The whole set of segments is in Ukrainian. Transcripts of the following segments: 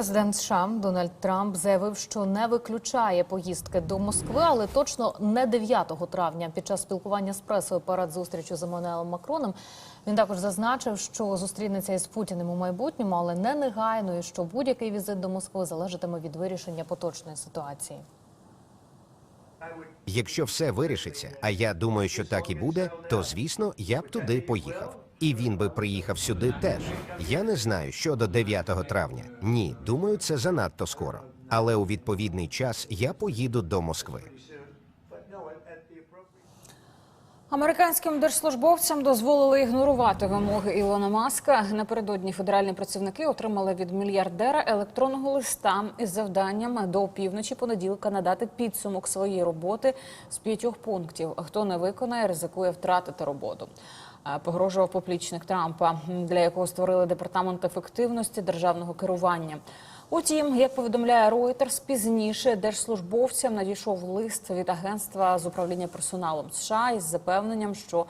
Президент США Дональд Трамп заявив, що не виключає поїздки до Москви, але точно не 9 травня. Під час спілкування з пресою перед зустрічю з Еммануелем Макроном він також зазначив, що зустрінеться із Путіним у майбутньому, але не негайно, і що будь-який візит до Москви залежатиме від вирішення поточної ситуації. Якщо все вирішиться, а я думаю, що так і буде, то звісно я б туди поїхав. І він би приїхав сюди теж. Я не знаю щодо 9 травня. Ні, думаю, це занадто скоро. Але у відповідний час я поїду до Москви. Американським держслужбовцям дозволили ігнорувати вимоги Ілона Маска. Напередодні федеральні працівники отримали від мільярдера електронного листа із завданням до опівночі понеділка надати підсумок своєї роботи з п'ятьох пунктів. Хто не виконає, ризикує втратити роботу. Е, Погрожував поплічник Трампа, для якого створили департамент ефективності державного керування. Утім, як повідомляє Reuters, пізніше держслужбовцям надійшов лист від агентства з управління персоналом США із запевненням, що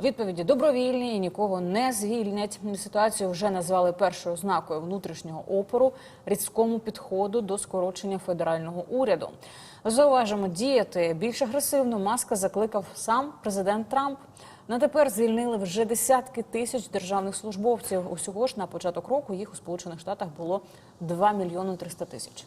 відповіді добровільні і нікого не звільнять. Ситуацію вже назвали першою ознакою внутрішнього опору різкому підходу до скорочення федерального уряду. Зауважимо, діяти більш агресивно маска закликав сам президент Трамп. На тепер звільнили вже десятки тисяч державних службовців. Усього ж на початок року їх у Сполучених Штатах було 2 мільйони 300 тисяч.